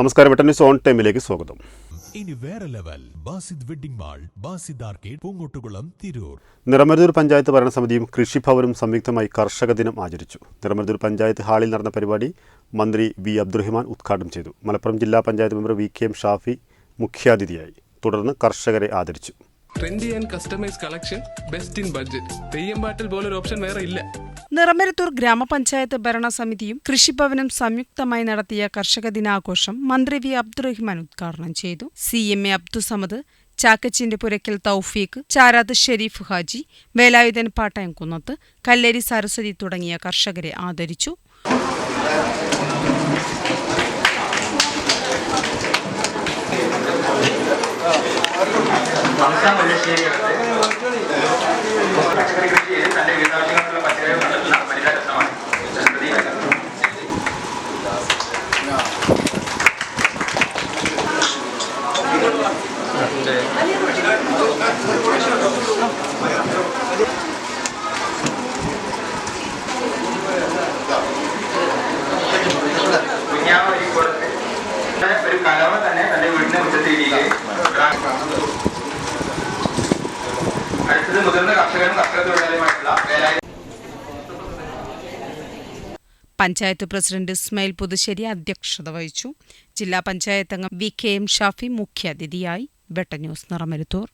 നമസ്കാരം Vettan news on ടൈമിലേക്ക് സ്വാഗതം. ഇനി വേറെ level Basid wedding mall Basid arcade Poongottukulam Tirur. Niramaruthur panchayat ഭരണസമിതിയും കൃഷിഭവനും സംയുക്തമായി കർഷക ദിനം ആചരിച്ചു. നിറമരുതൂർ പഞ്ചായത്ത് ഹാളിൽ നടന്ന പരിപാടി മന്ത്രി വി അബ്ദുറഹിമാൻ ഉദ്ഘാടനം ചെയ്തു. മലപ്പുറം ജില്ലാ panchayat member V K M Shafi മുഖ്യാതിഥിയായി. തുടർന്ന് കർഷകരെ ആദരിച്ചു. Trendy and customise collection best in budget Theyyam പാട്ടിൽ പോലൊരു ഓപ്ഷൻ വേറെ ഇല്ല. നിറമരുത്തൂർ ഗ്രാമപഞ്ചായത്ത് ഭരണസമിതിയും കൃഷിഭവനും സംയുക്തമായി നടത്തിയ കർഷക ദിനാഘോഷം മന്ത്രി വി അബ്ദുറഹിമാൻ ഉദ്ഘാടനം ചെയ്തു. സി എം എ അബ്ദുസമദ് ചാക്കച്ചിന്റെ പുരയ്ക്കൽ തൗഫീഖ് ചാരാത്ത് ഷെരീഫ് ഹാജി വേലായുധൻ പാട്ടയം കുന്നത്ത് കല്ലേരി സരസ്വതി തുടങ്ങിയ കർഷകരെ ആദരിച്ചു. പഞ്ചായത്ത് പ്രസിഡന്റ് ഇസ്മയിൽ പുതുശ്ശേരി അധ്യക്ഷത വഹിച്ചു. ജില്ലാ പഞ്ചായത്ത് അംഗം വി കെ എം ഷാഫി മുഖ്യാതിഥിയായി. വെട്ട ന്യൂസ് നിറമരുത്തൂർ